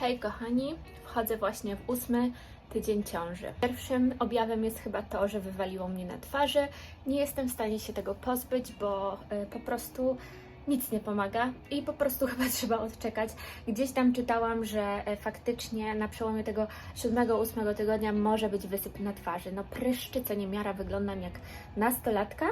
Hej kochani, wchodzę właśnie w ósmy tydzień ciąży. Pierwszym objawem jest chyba to, że wywaliło mnie na twarzy. Nie jestem w stanie się tego pozbyć, bo y, po prostu nic nie pomaga i po prostu chyba trzeba odczekać. Gdzieś tam czytałam, że e, faktycznie na przełomie tego 7-8 tygodnia może być wysyp na twarzy. No pryszczy, co niemiara, wyglądam jak nastolatka.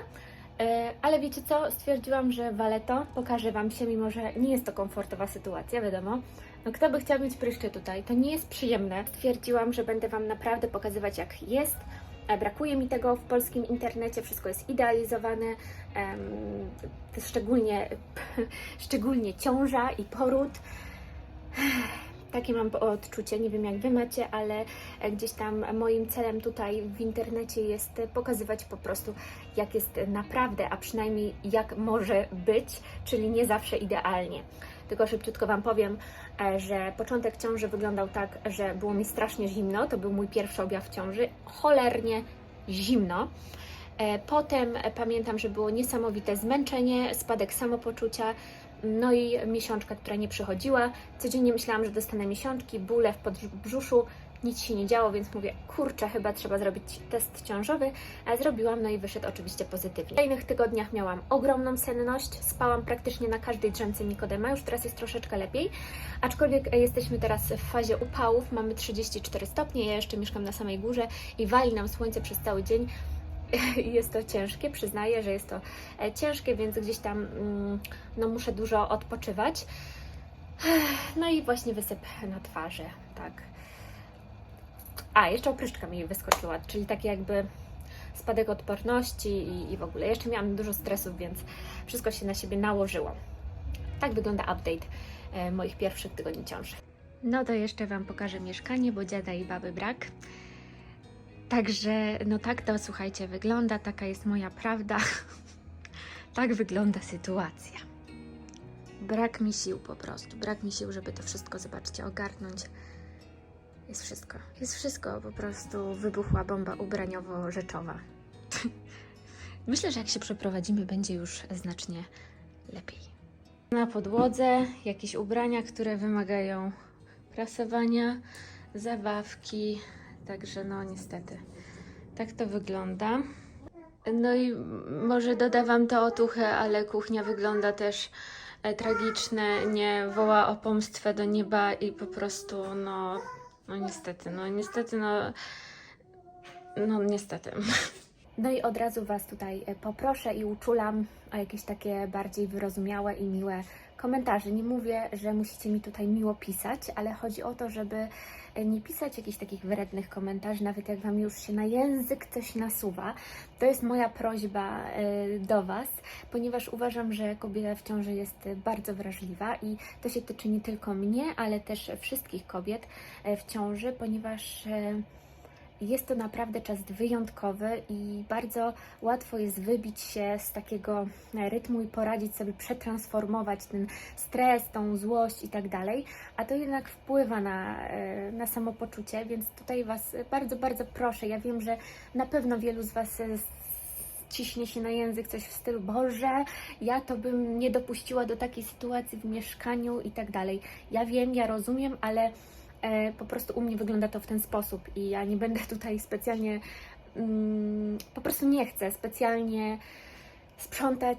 E, Ale wiecie co? Stwierdziłam, że walę to, pokażę Wam się, mimo że nie jest to komfortowa sytuacja, wiadomo. No kto by chciał mieć pryszcze tutaj? To nie jest przyjemne. Stwierdziłam, że będę Wam naprawdę pokazywać jak jest. E, Brakuje mi tego w polskim internecie, wszystko jest idealizowane. Szczególnie, szczególnie ciąża i poród. Takie mam odczucie, nie wiem jak Wy macie, ale e, gdzieś tam moim celem tutaj w internecie jest pokazywać po prostu, jak jest naprawdę, a przynajmniej jak może być, czyli nie zawsze idealnie. Tylko szybciutko Wam powiem, e, że początek ciąży wyglądał tak, że było mi strasznie zimno, to był mój pierwszy objaw ciąży, cholernie zimno. E, Potem pamiętam, że było niesamowite zmęczenie, spadek samopoczucia, no i miesiączka, która nie przychodziła. Codziennie myślałam, że dostanę miesiączki, bóle w podbrzuszu, nic się nie działo, więc mówię, kurczę, chyba trzeba zrobić test ciążowy. A zrobiłam, no i wyszedł oczywiście pozytywnie. W kolejnych tygodniach miałam ogromną senność, spałam praktycznie na każdej drzemce Nikodema, już teraz jest troszeczkę lepiej. Aczkolwiek e, jesteśmy teraz w fazie upałów, mamy 34 stopnie, ja jeszcze mieszkam na samej górze i wali nam słońce przez cały dzień. Jest to ciężkie, przyznaję, że jest to e, ciężkie, więc gdzieś tam mm, no, muszę dużo odpoczywać. No i właśnie wysyp na twarzy, tak. A, jeszcze opryszczka mi wyskoczyła, czyli taki jakby spadek odporności i, i w ogóle. Jeszcze miałam dużo stresów, więc wszystko się na siebie nałożyło. Tak wygląda update e, moich pierwszych tygodni ciąży. No to jeszcze Wam pokażę mieszkanie, bo dziada i baby brak. Także, no tak to słuchajcie, wygląda, taka jest moja prawda. tak wygląda sytuacja. Brak mi sił po prostu, brak mi sił, żeby to wszystko, zobaczcie, ogarnąć. Jest wszystko, jest wszystko, po prostu wybuchła bomba ubraniowo-rzeczowa. Myślę, że jak się przeprowadzimy, będzie już znacznie lepiej. Na podłodze jakieś ubrania, które wymagają prasowania, zabawki, Także no niestety, tak to wygląda. No i może dodawam to otuchę, ale kuchnia wygląda też e, tragicznie, nie woła o pomstwę do nieba i po prostu no, no niestety, no niestety, no, no niestety. No i od razu Was tutaj e, poproszę i uczulam o jakieś takie bardziej wyrozumiałe i miłe komentarze. Nie mówię, że musicie mi tutaj miło pisać, ale chodzi o to, żeby nie pisać jakichś takich wrednych komentarzy, nawet jak Wam już się na język coś nasuwa. To jest moja prośba e, do Was, ponieważ uważam, że kobieta w ciąży jest e, bardzo wrażliwa i to się tyczy nie tylko mnie, ale też wszystkich kobiet e, w ciąży, ponieważ e, jest to naprawdę czas wyjątkowy i bardzo łatwo jest wybić się z takiego rytmu i poradzić sobie, przetransformować ten stres, tą złość i tak dalej, a to jednak wpływa na, e, na samopoczucie, więc tutaj Was bardzo, bardzo proszę. Ja wiem, że na pewno wielu z Was e, ciśnie się na język coś w stylu Boże, ja to bym nie dopuściła do takiej sytuacji w mieszkaniu i tak dalej. Ja wiem, ja rozumiem, ale e, po prostu u mnie wygląda to w ten sposób i ja nie będę tutaj specjalnie, mm, po prostu nie chcę specjalnie sprzątać,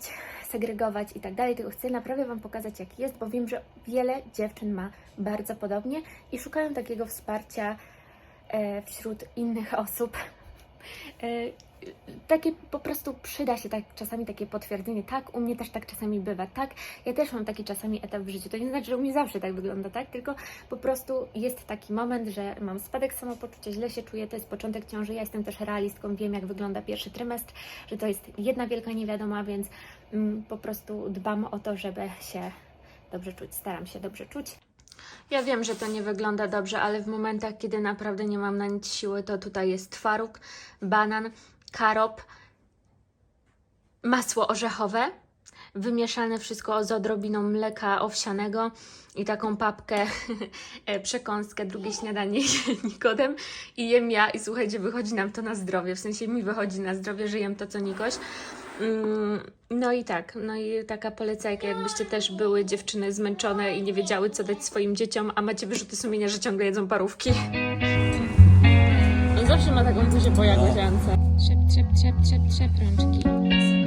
segregować i tak dalej, tylko chcę naprawdę Wam pokazać, jak jest, bo wiem, że wiele dziewczyn ma bardzo podobnie i szukają takiego wsparcia e, wśród innych osób. E, takie po prostu przyda się tak czasami takie potwierdzenie, tak, u mnie też tak czasami bywa, tak, ja też mam taki czasami etap w życiu, to nie znaczy, że u mnie zawsze tak wygląda, tak, tylko po prostu jest taki moment, że mam spadek samopoczucia, źle się czuję, to jest początek ciąży, ja jestem też realistką, wiem jak wygląda pierwszy trymestr, że to jest jedna wielka niewiadoma, więc mm, po prostu dbam o to, żeby się dobrze czuć, staram się dobrze czuć. Ja wiem, że to nie wygląda dobrze, ale w momentach, kiedy naprawdę nie mam na nic siły, to tutaj jest twaróg, banan, karop, masło orzechowe, wymieszane wszystko z odrobiną mleka owsianego i taką papkę, e, przekąskę, drugie śniadanie Nikodem i jem ja i słuchajcie, wychodzi nam to na zdrowie, w sensie mi wychodzi na zdrowie, że jem to co Nikoś. Mm, No i tak, no i taka polecajka, jakbyście też były dziewczyny zmęczone i nie wiedziały, co dać swoim dzieciom, a macie wyrzuty sumienia, że ciągle jedzą parówki. On zawsze ma taką buzię po jagodziance. Trzep, trzep, trzep, trzep, trzep rączki.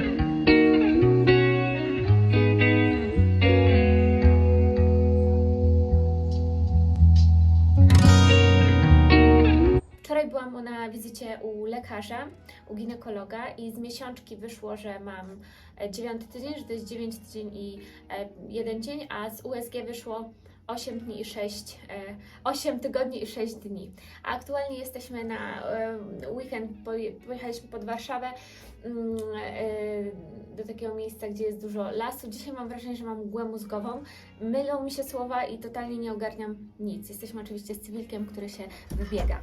Wizycie u lekarza, u ginekologa i z miesiączki wyszło, że mam e, dziewiąty tydzień, że to jest 9 tydzień i e, jeden dzień, a z USG wyszło 8 dni i 6, e, 8 tygodni i 6 dni. A aktualnie jesteśmy na e, weekend, poje- pojechaliśmy pod Warszawę mm, e, do takiego miejsca, gdzie jest dużo lasu. Dzisiaj mam wrażenie, że mam mgłę mózgową. Mylą mi się słowa i totalnie nie ogarniam nic. Jesteśmy oczywiście z cywilkiem, który się wybiega.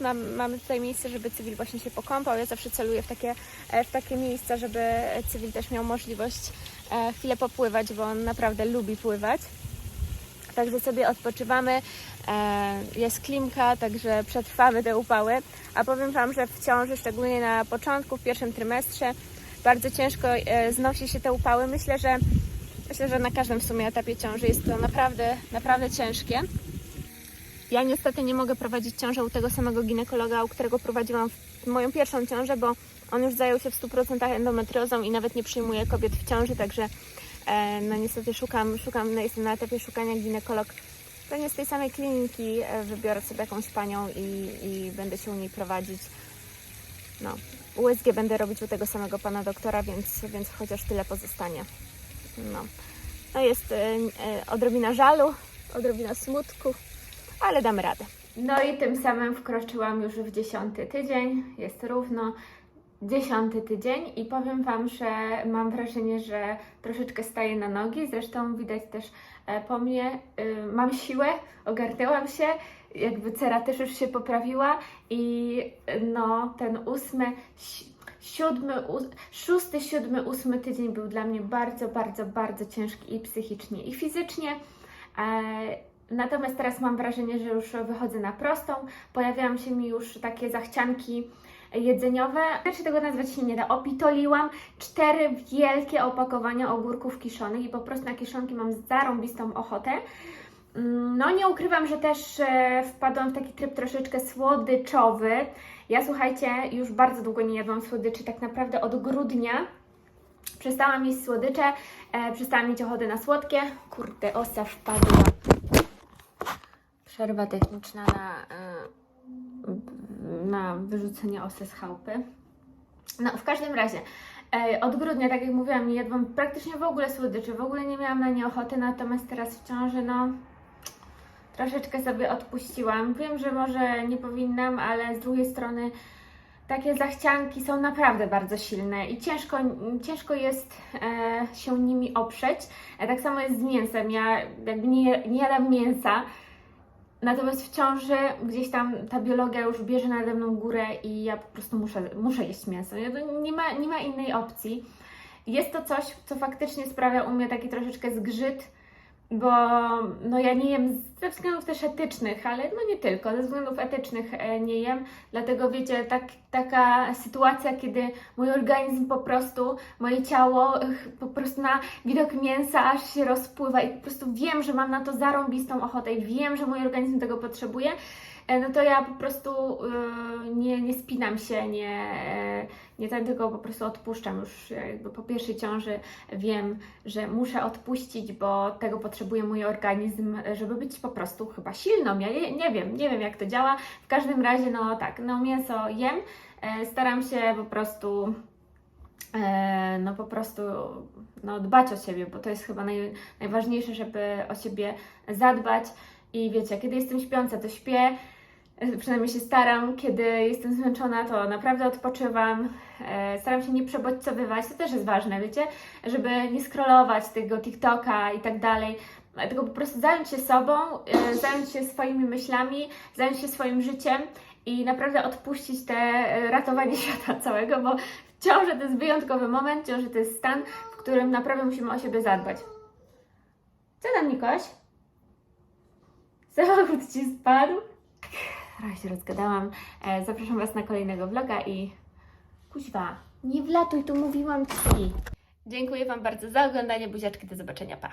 Mam, mamy tutaj miejsce, żeby cywil właśnie się pokąpał. Ja zawsze celuję w takie, e, w takie miejsca, żeby cywil też miał możliwość e, chwilę popływać, bo on naprawdę lubi pływać. Także sobie odpoczywamy. E, Jest klimka, także przetrwamy te upały. A powiem Wam, że w ciąży, szczególnie na początku, w pierwszym trymestrze, bardzo ciężko znosi się te upały. Myślę, że myślę, że na każdym w sumie etapie ciąży jest to naprawdę, naprawdę ciężkie. Ja niestety nie mogę prowadzić ciąży u tego samego ginekologa, u którego prowadziłam moją pierwszą ciążę, bo on już zajął się w 100% endometriozą i nawet nie przyjmuje kobiet w ciąży, także e, no niestety szukam, szukam, no jestem na etapie szukania ginekolog. Pewnie z tej samej kliniki e, wybiorę sobie jakąś panią i, i będę się u niej prowadzić. No, USG będę robić u tego samego pana doktora, więc, więc chociaż tyle pozostanie. No, no jest e, e, odrobina żalu, odrobina smutku, ale damy radę. No i tym samym wkroczyłam już w dziesiąty tydzień, jest równo dziesiąty tydzień i powiem Wam, że mam wrażenie, że troszeczkę staję na nogi, zresztą widać też e, po mnie, y, mam siłę, ogarnęłam się, jakby cera też już się poprawiła i y, no ten ósmy, si- siódmy, ós- szósty, siódmy, ósmy tydzień był dla mnie bardzo, bardzo, bardzo ciężki i psychicznie i fizycznie. Natomiast teraz mam wrażenie, że już wychodzę na prostą. Pojawiają się mi już takie zachcianki jedzeniowe. Znaczy tego nazwać się nie da. Opitoliłam cztery wielkie opakowania ogórków kiszonych i po prostu na kiszonki mam zarąbistą ochotę. Mm, No nie ukrywam, że też e, wpadłam w taki tryb troszeczkę słodyczowy. Ja słuchajcie, już bardzo długo nie jadłam słodyczy, tak naprawdę od grudnia. Przestałam jeść słodycze, e, przestałam mieć ochotę na słodkie. Kurde, osa wpadła. Przerwa techniczna na, e, na wyrzucenie osy z chałupy. No, w każdym razie, e, od grudnia, tak jak mówiłam, nie jadłam praktycznie w ogóle słodyczy, w ogóle nie miałam na nie ochoty, natomiast teraz w ciąży, no, troszeczkę sobie odpuściłam. Wiem, że może nie powinnam, ale z drugiej strony takie zachcianki są naprawdę bardzo silne i ciężko, ciężko jest e, się nimi oprzeć. E, tak samo jest z mięsem. Ja jakby nie, nie jadam mięsa, natomiast w ciąży gdzieś tam ta biologia już bierze nade mną górę i ja po prostu muszę, muszę jeść mięso. Nie, ma, nie ma innej opcji. Jest to coś, co faktycznie sprawia u mnie taki troszeczkę zgrzyt, bo no ja nie jem ze względów też etycznych, ale no nie tylko, ze względów etycznych e, nie jem, dlatego wiecie, tak, taka sytuacja, kiedy mój organizm po prostu, moje ciało po prostu na widok mięsa aż się rozpływa i po prostu wiem, że mam na to zarąbistą ochotę i wiem, że mój organizm tego potrzebuje, no to ja po prostu e, nie, nie spinam się, nie, e, nie ten, tylko po prostu odpuszczam już jakby po pierwszej ciąży wiem, że muszę odpuścić, bo tego potrzebuje mój organizm, żeby być po prostu chyba silną. Ja nie, nie wiem, nie wiem jak to działa. W każdym razie, no tak, no mięso jem. E, Staram się po prostu e, no po prostu no, dbać o siebie, bo to jest chyba naj, najważniejsze, żeby o siebie zadbać. I wiecie, kiedy jestem śpiąca, to śpię, e, przynajmniej się staram. Kiedy jestem zmęczona, to naprawdę odpoczywam. E, staram się nie przebodźcowywać, to też jest ważne, wiecie, żeby nie scrollować tego TikToka i tak dalej. Tylko po prostu zająć się sobą, e, zająć się swoimi myślami, zająć się swoim życiem i naprawdę odpuścić te e, ratowanie świata całego, bo ciąże to jest wyjątkowy moment, ciąże to jest stan, w którym naprawdę musimy o siebie zadbać. Co tam, Nikoś? Samochód Ci spadł? Trochę się rozgadałam. E, zapraszam Was na kolejnego vloga i kuźwa, nie wlatuj, tu mówiłam Ci. Dziękuję Wam bardzo za oglądanie. Buziaczki, do zobaczenia, pa!